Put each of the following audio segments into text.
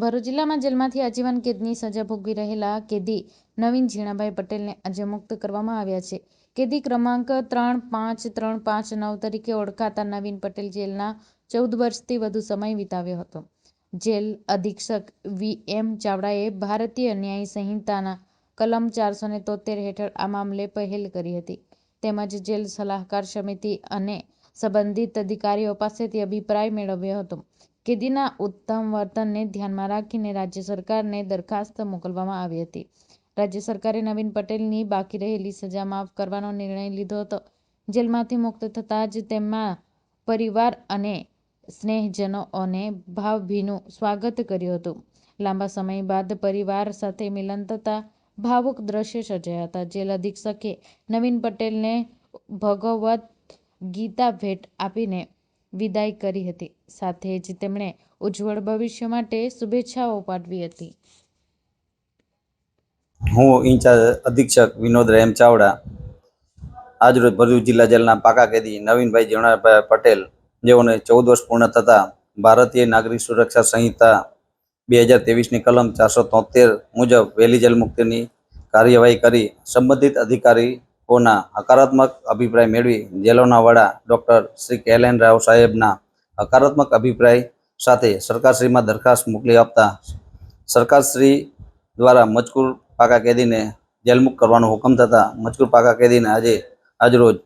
ભરૂચ જિલ્લામાં જેલમાંથી આજીવન કેદની સજા ભોગવી રહેલા કેદી નવીન ઝીણાભાઈ પટેલને આજે મુક્ત કરવામાં આવ્યા છે. કેદી ક્રમાંક ત્રણ પાંચ ત્રણ પાંચ નવ તરીકે ઓળખાતા નવીન પટેલ જેલના ચૌદ વર્ષથી વધુ સમય વિતાવ્યો હતો. જેલ અધિક્ષક વી એમ ચાવડાએ ભારતીય ન્યાય સંહિતાના કલમ ચારસો ને તોતેર હેઠળ આ મામલે પહેલ કરી હતી. તેમજ જેલ સલાહકાર સમિતિ અને સંબંધિત અધિકારીઓ પાસેથી અભિપ્રાય મેળવ્યો હતો. કેદીના ઉત્તમ વર્તનને ધ્યાનમાં રાખીને રાજ્ય સરકારને દરખાસ્ત મોકલવામાં આવી હતી. રાજ્ય સરકારે નવીન પટેલની બાકી રહેલી સજા માફ કરવાનો નિર્ણય લીધો હતો. જેલમાંથી મુક્ત થતાં જ તેમના પરિવાર અને સ્નેહજનોને ભાવભીનું સ્વાગત કર્યું હતું. લાંબા સમય બાદ પરિવાર સાથે મિલન થતાં ભાવુક દ્રશ્ય સર્જાયા હતા. જેલ અધિક્ષકે નવીન પટેલને ભગવત ગીતા ભેટ આપીને વિદાય કરી હતી. સાથે જ તેમણે ઉજ્જવળ ભવિષ્ય માટે શુભેચ્છાઓ પાઠવી હતી. હું ઇન્ચાર્જ અધિક્ષક વિનોદ રેમ ચાવડા, આજરોજ ભરૂચ જિલ્લા જેલના પાકા કેદી નવીનભાઈ જીવણાભાઈ પટેલ, જેઓને ચૌદ વર્ષ પૂર્ણ થતાં ભારતીય નાગરિક સુરક્ષા સંહિતા બે હજાર ત્રેવીસની કલમ ચારસો તોતેર મુજબ વહેલી જેલ મુક્તિની કાર્યવાહી કરી સંબંધિત અધિકારીઓના હકારાત્મક અભિપ્રાય મેળવી જેલોના વડા ડૉક્ટર શ્રી કે એલ એન રાવ સાહેબના હકારાત્મક અભિપ્રાય સાથે સરકારશ્રીમાં દરખાસ્ત મોકલી આપતા સરકારશ્રી દ્વારા મજકૂર પાકા કેદીને જેલમુક્ત કરવાનો હુકમ થતાં મજકૂર પાકા કેદીને આજે આજરોજ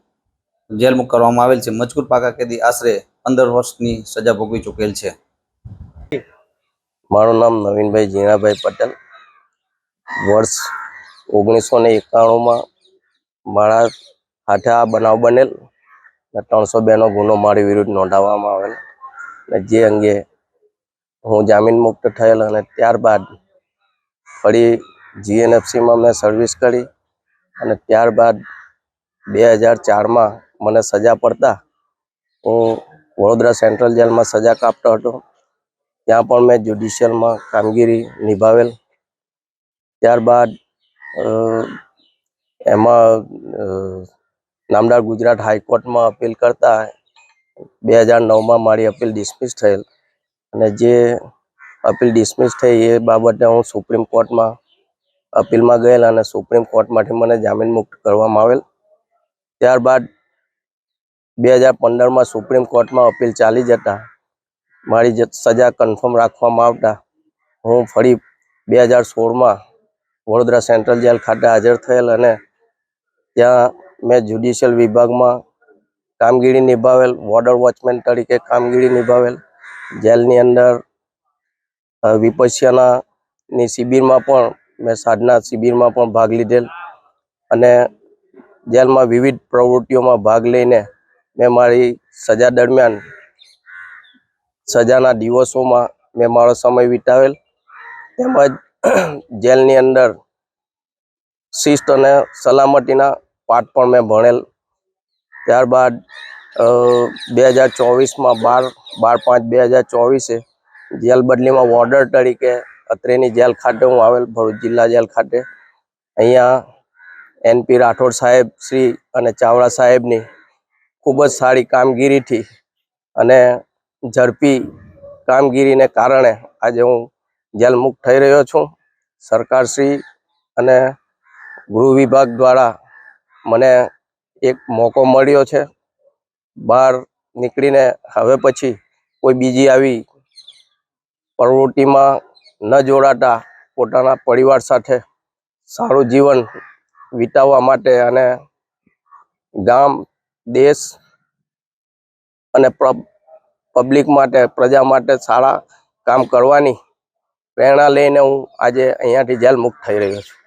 જેલમુક્ત કરવામાં આવેલ છે. મજકૂર પાકા કેદી આશરે પંદર વર્ષની સજા ભોગવી ચૂકેલ છે. મારું નામ નવીનભાઈ ઝીણાભાઈ પટેલ. વર્ષ ઓગણીસો ને એકાણુંમાં મારા હાથે આ બનાવ બનેલ ને ત્રણસો બેનો ગુનો મારી વિરુદ્ધ નોંધાવવામાં આવેલ. ને જે અંગે હું જામીન મુક્ત થયેલ અને ત્યારબાદ ફરી જીએનએફસીમાં મેં સર્વિસ કરી અને ત્યારબાદ બે હજાર ચારમાં મને સજા પડતા હું વડોદરા સેન્ટ્રલ જેલમાં સજા કાપતો હતો. ત્યાં પણ મેં જ્યુડિશિયલમાં કામગીરી નિભાવેલ. ત્યારબાદ એમાં નામદાર ગુજરાત હાઈકોર્ટમાં અપીલ કરતા બે હજાર નવમાં મારી અપીલ ડિસમિસ થયેલ. અને જે અપીલ ડિસમિસ થઈ એ બાબતે હું સુપ્રીમ કોર્ટમાં અપીલમાં ગયેલ અને સુપ્રીમ કોર્ટમાંથી મને જામીન મુક્ત કરવામાં આવેલ. ત્યારબાદ બે હજાર પંદરમાં સુપ્રીમ કોર્ટમાં અપીલ ચાલી જતા મારી સજા કન્ફર્મ રાખવામાં આવતા હું ફરી બે હજાર સોળમાં વડોદરા સેન્ટ્રલ જેલ ખાતે હાજર થયેલ અને ત્યાં મેં જ્યુડિશિયલ વિભાગમાં કામગીરી નિભાવેલ વોર્ડર વોચમેન તરીકે કામગીરી નિભાવેલ, જેલની અંદર વિપસ્યનાની શિબિરમાં પણ મેં સાધના શિબિરમાં પણ ભાગ લીધેલ અને જેલમાં વિવિધ પ્રવૃત્તિઓમાં ભાગ લઈને મેં મારી સજા દરમિયાન સજાના દિવસોમાં મેં મારો સમય વિતાવેલ. તેમજ, જેલની અંદર શિસ્ત અને સલામતીના પાઠ પણ મેં ભણેલ. ત્યારબાદ બે હજાર ચોવીસમાં બાર બાર પાંચ બે હજાર ચોવીસે જેલ બદલીમાં વોર્ડર તરીકે અત્રેની જેલ ખાતે હું આવેલ, ભરૂચ જિલ્લા જેલ ખાતે. અહીંયા એનપી રાઠોડ સાહેબ શ્રી અને ચાવડા સાહેબની ખૂબ જ સારી કામગીરીથી અને ઝડપી કામગીરીને કારણે આજે હું જેલ મુક્ત થઈ રહ્યો છું. સરકારશ્રી અને ગૃહ વિભાગ દ્વારા મને એક મોકો મળ્યો છે. બહાર નીકળીને હવે પછી કોઈ બીજી આવી પ્રવૃત્તિમાં ન જોડાતા પોતાના પરિવાર સાથે સારું જીવન વિતાવવા માટે અને ગામ, દેશ અને પબ્લિક માટે, પ્રજા માટે સારા કામ કરવાની પ્રેરણા લઈને હું આજે અહીંયાથી જેલ મુક્ત થઈ રહ્યો છું.